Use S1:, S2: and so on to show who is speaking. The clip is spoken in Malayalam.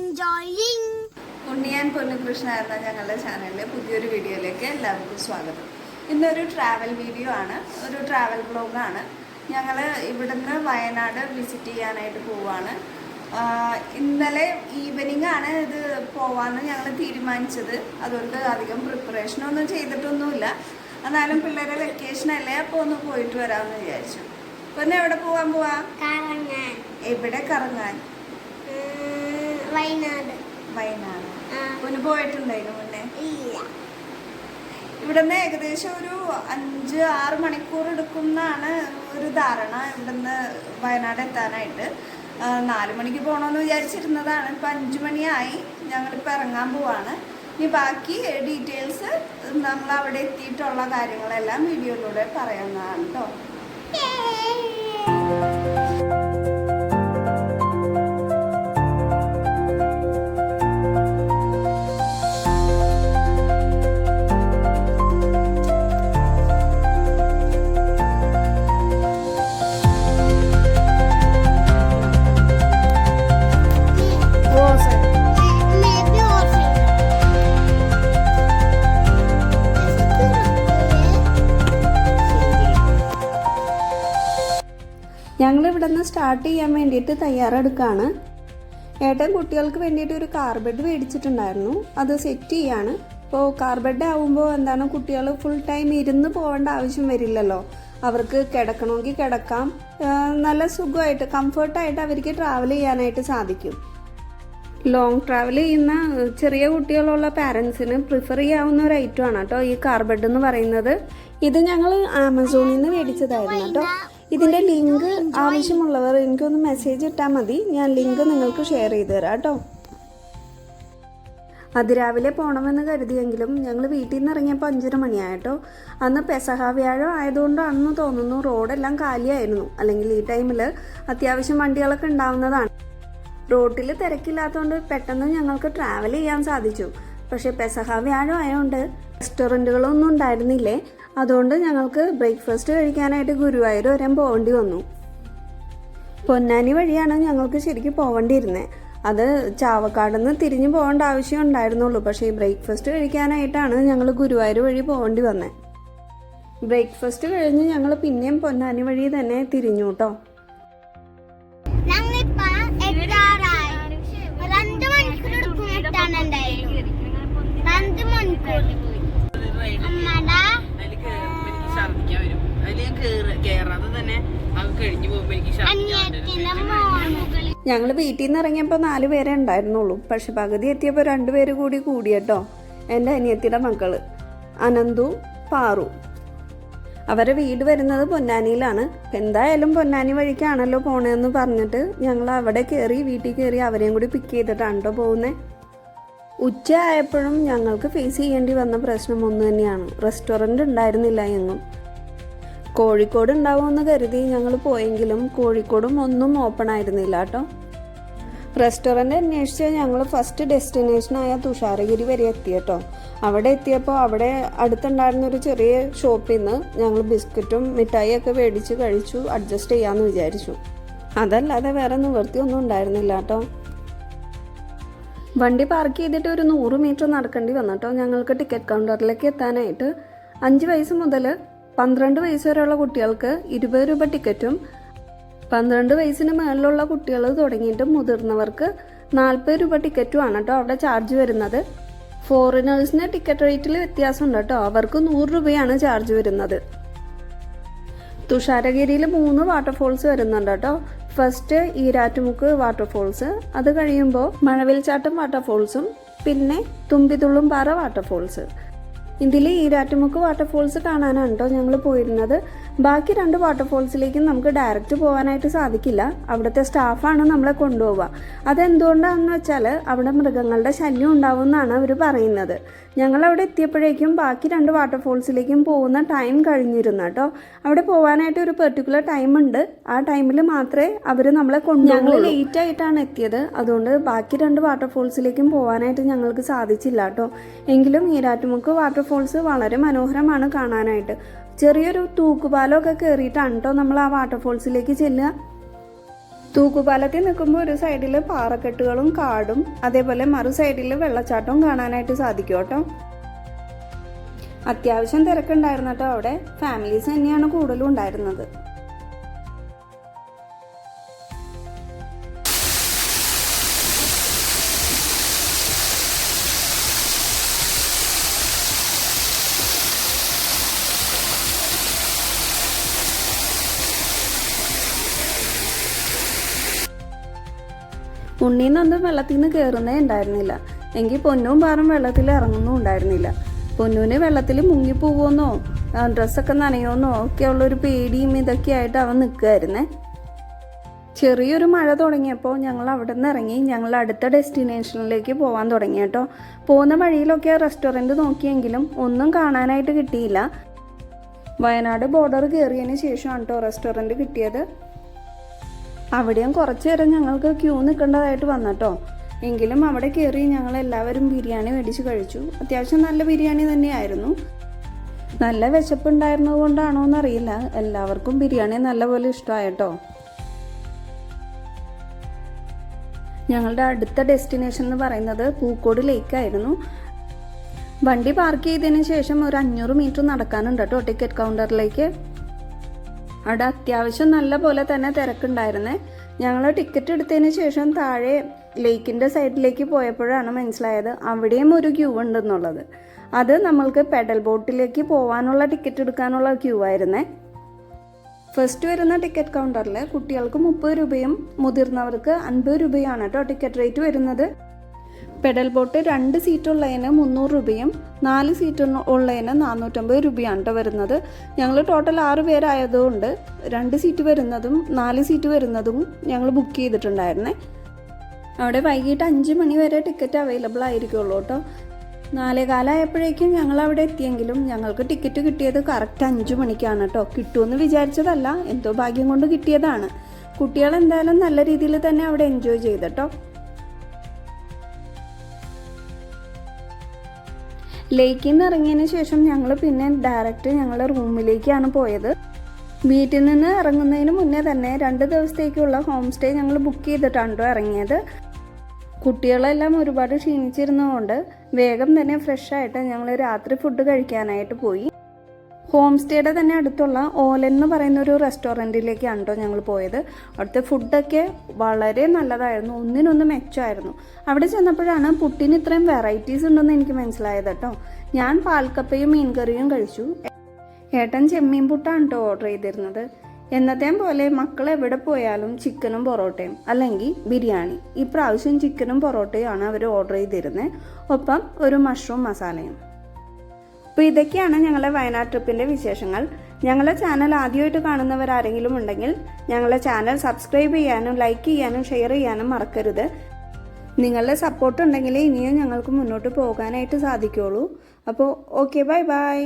S1: എൻജോയിങ്
S2: ഉണ്ണിയാൻ എന്ന ഞങ്ങളുടെ ചാനലിലെ പുതിയൊരു വീഡിയോയിലേക്ക് എല്ലാവർക്കും സ്വാഗതം ഇന്നൊരു ട്രാവൽ വീഡിയോ ആണ് ഒരു ട്രാവൽ ബ്ലോഗാണ് ഞങ്ങൾ ഇവിടുന്ന് വയനാട് വിസിറ്റ് ചെയ്യാനായിട്ട് പോവാണ് ഇന്നലെ ഈവനിങ് ആണ് ഇത് പോവാന്ന് ഞങ്ങൾ തീരുമാനിച്ചത് അതുകൊണ്ട് അധികം പ്രിപ്പറേഷനൊന്നും ചെയ്തിട്ടൊന്നുമില്ല എന്നാലും പിള്ളേരെ വെക്കേഷൻ അല്ലേ അപ്പോൾ ഒന്ന് പോയിട്ട് വരാമെന്ന് വിചാരിച്ചു പിന്നെ എവിടെ പോവാൻ പോവാ എവിടെ കറങ്ങാൻ വയനാട് വയനാട് മുന്ന് പോയിട്ടുണ്ടായിരുന്നു മുന്നേ ഇല്ല ഇവിടുന്ന് ഏകദേശം ഒരു അഞ്ച് ആറ് മണിക്കൂർ എടുക്കുന്നാണ് ഒരു ധാരണ ഇവിടുന്ന് വയനാട് എത്താനായിട്ട് നാല് മണിക്ക് പോകണമെന്ന് വിചാരിച്ചിരുന്നതാണ് ഇപ്പം അഞ്ച് മണിയായി ഞങ്ങളിപ്പോൾ ഇറങ്ങാൻ പോവാണ് ഇനി ബാക്കി ഡീറ്റെയിൽസ് നമ്മൾ അവിടെ എത്തിയിട്ടുള്ള കാര്യങ്ങളെല്ലാം വീഡിയോയിലൂടെ പറയുന്നതാണ് കേട്ടോ സ്റ്റാർട്ട് ചെയ്യാൻ വേണ്ടിയിട്ട് തയ്യാറെടുക്കുകയാണ് ഏട്ടൻ കുട്ടികൾക്ക് വേണ്ടിയിട്ട് ഒരു കാർ ബെഡ് മേടിച്ചിട്ടുണ്ടായിരുന്നു അത് സെറ്റ് ചെയ്യാണ് ഇപ്പോൾ കാർ ബെഡ് ആവുമ്പോൾ എന്താണ് കുട്ടികൾ ഫുൾ ടൈം ഇരുന്ന് പോകേണ്ട ആവശ്യം വരില്ലല്ലോ അവർക്ക് കിടക്കണമെങ്കിൽ കിടക്കാം നല്ല സുഖമായിട്ട് കംഫർട്ടായിട്ട് അവർക്ക് ട്രാവൽ ചെയ്യാനായിട്ട് സാധിക്കും ലോങ് ട്രാവൽ ചെയ്യുന്ന ചെറിയ കുട്ടികളുള്ള പാരൻസിന് പ്രിഫർ ചെയ്യാവുന്ന ഒരു ഐറ്റമാണ് കേട്ടോ ഈ കാർബെഡ് എന്ന് പറയുന്നത് ഇത് ഞങ്ങൾ ആമസോണിൽ നിന്ന് മേടിച്ചതായിരുന്നു കേട്ടോ ഇതിൻ്റെ ലിങ്ക് ആവശ്യമുള്ളവർ എനിക്കൊന്ന് മെസ്സേജ് ഇട്ടാൽ മതി ഞാൻ ലിങ്ക് നിങ്ങൾക്ക് ഷെയർ ചെയ്ത് തരാം കേട്ടോ അതിരാവിലെ പോകണമെന്ന് കരുതിയെങ്കിലും ഞങ്ങൾ വീട്ടിൽ നിന്ന് ഇറങ്ങിയപ്പോൾ അഞ്ചര മണിയായിട്ടോ അന്ന് പെസഹ വ്യാഴം ആയതുകൊണ്ട് അന്ന് തോന്നുന്നു റോഡെല്ലാം കാലിയായിരുന്നു അല്ലെങ്കിൽ ഈ ടൈമിൽ അത്യാവശ്യം വണ്ടികളൊക്കെ ഉണ്ടാവുന്നതാണ് റോട്ടിൽ തിരക്കില്ലാത്തതുകൊണ്ട് പെട്ടെന്ന് ഞങ്ങൾക്ക് ട്രാവൽ ചെയ്യാൻ സാധിച്ചു പക്ഷേ പെസഹ വ്യാഴം ആയതുകൊണ്ട് റെസ്റ്റോറൻറ്റുകളൊന്നും ഉണ്ടായിരുന്നില്ലേ അതുകൊണ്ട് ഞങ്ങൾക്ക് ബ്രേക്ക്ഫാസ്റ്റ് കഴിക്കാനായിട്ട് ഗുരുവായൂർ വരെ പോകേണ്ടി വന്നു പൊന്നാനി വഴിയാണ് ഞങ്ങൾക്ക് ശരിക്കും പോകേണ്ടിയിരുന്നത് അത് ചാവക്കാട് നിന്ന് തിരിഞ്ഞു പോകേണ്ട ആവശ്യം ഉണ്ടായിരുന്നുള്ളൂ പക്ഷേ ഈ ബ്രേക്ക്ഫാസ്റ്റ് കഴിക്കാനായിട്ടാണ് ഞങ്ങൾ ഗുരുവായൂർ വഴി പോകേണ്ടി വന്നത് ബ്രേക്ക്ഫാസ്റ്റ് കഴിഞ്ഞ് ഞങ്ങൾ പിന്നെയും പൊന്നാനി വഴി തന്നെ തിരിഞ്ഞു കേട്ടോ
S1: രണ്ട് മണിക്കൂർ
S2: ഞങ്ങൾ വീട്ടിൽ നിന്ന് ഇറങ്ങിയപ്പോൾ നാല് പേരെ ഉണ്ടായിരുന്നുള്ളൂ പക്ഷെ പകുതി എത്തിയപ്പോൾ രണ്ടുപേര് കൂടി കൂടിയട്ടോ എൻ്റെ അനിയത്തിയുടെ മക്കള് അനന്തു പാറു അവരെ വീട് വരുന്നത് പൊന്നാനിയിലാണ് എന്തായാലും പൊന്നാനി വഴിക്കാണല്ലോ പോണേന്ന് പറഞ്ഞിട്ട് ഞങ്ങൾ അവിടെ കയറി വീട്ടിൽ കയറി അവരെയും കൂടി പിക്ക് ചെയ്തിട്ടാണ് കേട്ടോ പോകുന്നത് ഉച്ച ആയപ്പോഴും ഞങ്ങൾക്ക് ഫേസ് ചെയ്യേണ്ടി വന്ന പ്രശ്നം ഒന്ന് തന്നെയാണ് റെസ്റ്റോറൻറ്റ് ഉണ്ടായിരുന്നില്ല എങ്ങും കോഴിക്കോട് ഉണ്ടാവുമെന്ന് കരുതി ഞങ്ങൾ പോയെങ്കിലും കോഴിക്കോടും ഒന്നും ഓപ്പൺ ആയിരുന്നില്ല കേട്ടോ റെസ്റ്റോറൻറ്റ് അന്വേഷിച്ച് ഞങ്ങൾ ഫസ്റ്റ് ഡെസ്റ്റിനേഷനായ തുഷാരഗിരി വരെ എത്തി കേട്ടോ അവിടെ എത്തിയപ്പോൾ അവിടെ അടുത്തുണ്ടായിരുന്ന ഒരു ചെറിയ ഷോപ്പിൽ നിന്ന് ഞങ്ങൾ ബിസ്ക്കറ്റും മിഠായിയൊക്കെ മേടിച്ച് കഴിച്ചു അഡ്ജസ്റ്റ് ചെയ്യാമെന്ന് വിചാരിച്ചു അതല്ലാതെ വേറെ നിവൃത്തിയൊന്നും ഉണ്ടായിരുന്നില്ല കേട്ടോ വണ്ടി പാർക്ക് ചെയ്തിട്ട് ഒരു നൂറ് മീറ്റർ നടക്കേണ്ടി വന്നു ഞങ്ങൾക്ക് ടിക്കറ്റ് കൗണ്ടറിലേക്ക് എത്താനായിട്ട് അഞ്ച് വയസ്സ് മുതൽ പന്ത്രണ്ട് വയസ്സ് വരെയുള്ള കുട്ടികൾക്ക് ഇരുപത് രൂപ ടിക്കറ്റും പന്ത്രണ്ട് വയസ്സിന് മേളിലുള്ള കുട്ടികൾ തുടങ്ങിയിട്ട് മുതിർന്നവർക്ക് നാൽപ്പത് രൂപ ടിക്കറ്റുമാണ് കേട്ടോ അവിടെ ചാർജ് വരുന്നത് ഫോറിനേഴ്സിന് ടിക്കറ്റ് റേറ്റിൽ വ്യത്യാസമുണ്ട് കേട്ടോ അവർക്ക് നൂറ് രൂപയാണ് ചാർജ് വരുന്നത് തുഷാരഗിരിയിൽ മൂന്ന് വാട്ടർഫോൾസ് വരുന്നുണ്ട് കേട്ടോ ഫസ്റ്റ് ഈരാറ്റുമുക്ക് വാട്ടർഫോൾസ് അത് കഴിയുമ്പോൾ മഴവിൽച്ചാട്ടം വാട്ടർഫോൾസും പിന്നെ തുമ്പിതുള്ളും പാറ വാട്ടർഫോൾസ് ഇതിൽ ഈരാറ്റുമുക്ക് വാട്ടർഫോൾസ് കാണാനാണ് കേട്ടോ ഞങ്ങൾ പോയിരുന്നത് ബാക്കി രണ്ട് വാട്ടർഫോൾസിലേക്കും നമുക്ക് ഡയറക്റ്റ് പോകാനായിട്ട് സാധിക്കില്ല അവിടുത്തെ സ്റ്റാഫാണ് നമ്മളെ കൊണ്ടുപോവുക അതെന്തുകൊണ്ടാണെന്ന് വെച്ചാൽ അവിടെ മൃഗങ്ങളുടെ ശല്യം എന്നാണ് അവർ പറയുന്നത് ഞങ്ങൾ അവിടെ എത്തിയപ്പോഴേക്കും ബാക്കി രണ്ട് വാട്ടർഫോൾസിലേക്കും പോകുന്ന ടൈം കഴിഞ്ഞിരുന്നു കേട്ടോ അവിടെ പോകാനായിട്ട് ഒരു പെർട്ടിക്കുലർ ടൈം ഉണ്ട് ആ ടൈമിൽ മാത്രമേ അവർ നമ്മളെ കൊണ്ടു ഞങ്ങൾ ലേറ്റ് ആയിട്ടാണ് എത്തിയത് അതുകൊണ്ട് ബാക്കി രണ്ട് വാട്ടർഫോൾസിലേക്കും പോകാനായിട്ട് ഞങ്ങൾക്ക് സാധിച്ചില്ല കേട്ടോ എങ്കിലും ഈരാറ്റുമുക്ക് വാട്ടർഫോൾസ് വളരെ മനോഹരമാണ് കാണാനായിട്ട് ചെറിയൊരു തൂക്കുപാലമൊക്കെ കയറിയിട്ടാണ് കേട്ടോ നമ്മൾ ആ വാട്ടർഫോൾസിലേക്ക് ചെല്ലുക തൂക്കുപാലത്തിൽ നിൽക്കുമ്പോൾ ഒരു സൈഡിൽ പാറക്കെട്ടുകളും കാടും അതേപോലെ മറു സൈഡിൽ വെള്ളച്ചാട്ടവും കാണാനായിട്ട് സാധിക്കും കേട്ടോ അത്യാവശ്യം തിരക്കുണ്ടായിരുന്നു കേട്ടോ അവിടെ ഫാമിലീസ് തന്നെയാണ് കൂടുതലും ഉണ്ടായിരുന്നത് ഉണ്ണീന്ന് നിന്ന് വെള്ളത്തിൽ നിന്ന് കയറുന്നേ ഉണ്ടായിരുന്നില്ല എങ്കിൽ പൊന്നും പാറും വെള്ളത്തിൽ ഇറങ്ങുന്നു ഉണ്ടായിരുന്നില്ല പൊന്നൂന് വെള്ളത്തിൽ മുങ്ങിപ്പോകുമെന്നോ ഡ്രസ്സൊക്കെ നനയുമെന്നോ ഒക്കെ ഒരു പേടിയും ആയിട്ട് അവൻ നിൽക്കുമായിരുന്നേ ചെറിയൊരു മഴ തുടങ്ങിയപ്പോൾ ഞങ്ങൾ അവിടെ നിന്ന് ഇറങ്ങി ഞങ്ങൾ അടുത്ത ഡെസ്റ്റിനേഷനിലേക്ക് പോകാൻ തുടങ്ങി കേട്ടോ പോകുന്ന വഴിയിലൊക്കെ റെസ്റ്റോറൻറ്റ് നോക്കിയെങ്കിലും ഒന്നും കാണാനായിട്ട് കിട്ടിയില്ല വയനാട് ബോർഡർ കയറിയതിന് ശേഷമാണ് കേട്ടോ റെസ്റ്റോറൻറ്റ് കിട്ടിയത് അവിടെയും കുറച്ച് നേരം ഞങ്ങൾക്ക് ക്യൂ നിൽക്കേണ്ടതായിട്ട് വന്നട്ടോ എങ്കിലും അവിടെ കയറി ഞങ്ങൾ എല്ലാവരും ബിരിയാണി മേടിച്ച് കഴിച്ചു അത്യാവശ്യം നല്ല ബിരിയാണി തന്നെയായിരുന്നു നല്ല വിശപ്പുണ്ടായിരുന്നത് കൊണ്ടാണോ എന്നറിയില്ല എല്ലാവർക്കും ബിരിയാണി നല്ലപോലെ ഇഷ്ടമായിട്ടോ ഞങ്ങളുടെ അടുത്ത ഡെസ്റ്റിനേഷൻ എന്ന് പറയുന്നത് പൂക്കോട് ആയിരുന്നു വണ്ടി പാർക്ക് ചെയ്തതിന് ശേഷം ഒരു അഞ്ഞൂറ് മീറ്റർ നടക്കാനുണ്ട് കേട്ടോ ടിക്കറ്റ് കൗണ്ടറിലേക്ക് അവിടെ അത്യാവശ്യം നല്ല പോലെ തന്നെ തിരക്കുണ്ടായിരുന്നേ ഞങ്ങൾ ടിക്കറ്റ് എടുത്തതിന് ശേഷം താഴെ ലേക്കിൻ്റെ സൈഡിലേക്ക് പോയപ്പോഴാണ് മനസ്സിലായത് അവിടെയും ഒരു ക്യൂ ഉണ്ടെന്നുള്ളത് അത് നമ്മൾക്ക് പെഡൽ ബോട്ടിലേക്ക് പോകാനുള്ള ടിക്കറ്റ് എടുക്കാനുള്ള ക്യൂ ആയിരുന്നേ ഫസ്റ്റ് വരുന്ന ടിക്കറ്റ് കൗണ്ടറിൽ കുട്ടികൾക്ക് മുപ്പത് രൂപയും മുതിർന്നവർക്ക് അൻപത് രൂപയാണ് കേട്ടോ ടിക്കറ്റ് റേറ്റ് വരുന്നത് പെഡൽ ബോട്ട് രണ്ട് സീറ്റ് ഉള്ളതിന് മുന്നൂറ് രൂപയും നാല് സീറ്റ് ഉള്ളതിന് നാനൂറ്റമ്പത് രൂപയാണ് കേട്ടോ വരുന്നത് ഞങ്ങൾ ടോട്ടൽ ആറ് പേരായതുകൊണ്ട് രണ്ട് സീറ്റ് വരുന്നതും നാല് സീറ്റ് വരുന്നതും ഞങ്ങൾ ബുക്ക് ചെയ്തിട്ടുണ്ടായിരുന്നെ അവിടെ വൈകിട്ട് അഞ്ച് മണി വരെ ടിക്കറ്റ് അവൈലബിൾ ആയിരിക്കുള്ളൂ കേട്ടോ നാലേകാലമായപ്പോഴേക്കും ഞങ്ങൾ അവിടെ എത്തിയെങ്കിലും ഞങ്ങൾക്ക് ടിക്കറ്റ് കിട്ടിയത് കറക്റ്റ് അഞ്ച് മണിക്കാണ് കേട്ടോ കിട്ടുമെന്ന് വിചാരിച്ചതല്ല എന്തോ ഭാഗ്യം കൊണ്ട് കിട്ടിയതാണ് കുട്ടികൾ എന്തായാലും നല്ല രീതിയിൽ തന്നെ അവിടെ എൻജോയ് ചെയ്തട്ടോ ലേക്കിൽ നിന്ന് ഇറങ്ങിയതിന് ശേഷം ഞങ്ങൾ പിന്നെ ഡയറക്റ്റ് ഞങ്ങളുടെ റൂമിലേക്കാണ് പോയത് വീട്ടിൽ നിന്ന് ഇറങ്ങുന്നതിന് മുന്നേ തന്നെ രണ്ട് ദിവസത്തേക്കുള്ള ഹോം സ്റ്റേ ഞങ്ങൾ ബുക്ക് ചെയ്തിട്ടാണ്ടോ ഇറങ്ങിയത് കുട്ടികളെല്ലാം ഒരുപാട് ക്ഷീണിച്ചിരുന്നതുകൊണ്ട് വേഗം തന്നെ ഫ്രഷ് ആയിട്ട് ഞങ്ങൾ രാത്രി ഫുഡ് കഴിക്കാനായിട്ട് പോയി ഹോം സ്റ്റേയുടെ തന്നെ അടുത്തുള്ള ഓലൻ എന്ന് പറയുന്ന ഒരു റെസ്റ്റോറൻറ്റിലേക്കാണ് കേട്ടോ ഞങ്ങൾ പോയത് അവിടുത്തെ ഫുഡൊക്കെ വളരെ നല്ലതായിരുന്നു ഒന്നിനൊന്ന് മെച്ചമായിരുന്നു അവിടെ ചെന്നപ്പോഴാണ് പുട്ടിന് ഇത്രയും വെറൈറ്റീസ് ഉണ്ടെന്ന് എനിക്ക് മനസ്സിലായത് കേട്ടോ ഞാൻ പാൽക്കപ്പയും മീൻകറിയും കഴിച്ചു ഏട്ടൻ ചെമ്മീൻ പുട്ടാണ് കേട്ടോ ഓർഡർ ചെയ്തിരുന്നത് എന്നത്തേം പോലെ മക്കൾ എവിടെ പോയാലും ചിക്കനും പൊറോട്ടയും അല്ലെങ്കിൽ ബിരിയാണി ഇപ്രാവശ്യം ചിക്കനും പൊറോട്ടയും ആണ് അവർ ഓർഡർ ചെയ്തിരുന്നത് ഒപ്പം ഒരു മഷ്റൂം മസാലയും അപ്പോൾ ഇതൊക്കെയാണ് ഞങ്ങളുടെ വയനാട് ട്രിപ്പിൻ്റെ വിശേഷങ്ങൾ ഞങ്ങളുടെ ചാനൽ ആദ്യമായിട്ട് കാണുന്നവർ ആരെങ്കിലും ഉണ്ടെങ്കിൽ ഞങ്ങളുടെ ചാനൽ സബ്സ്ക്രൈബ് ചെയ്യാനും ലൈക്ക് ചെയ്യാനും ഷെയർ ചെയ്യാനും മറക്കരുത് നിങ്ങളുടെ സപ്പോർട്ട് ഉണ്ടെങ്കിലേ ഇനിയും ഞങ്ങൾക്ക് മുന്നോട്ട് പോകാനായിട്ട് സാധിക്കുകയുള്ളൂ അപ്പോൾ ഓക്കെ ബൈ ബൈ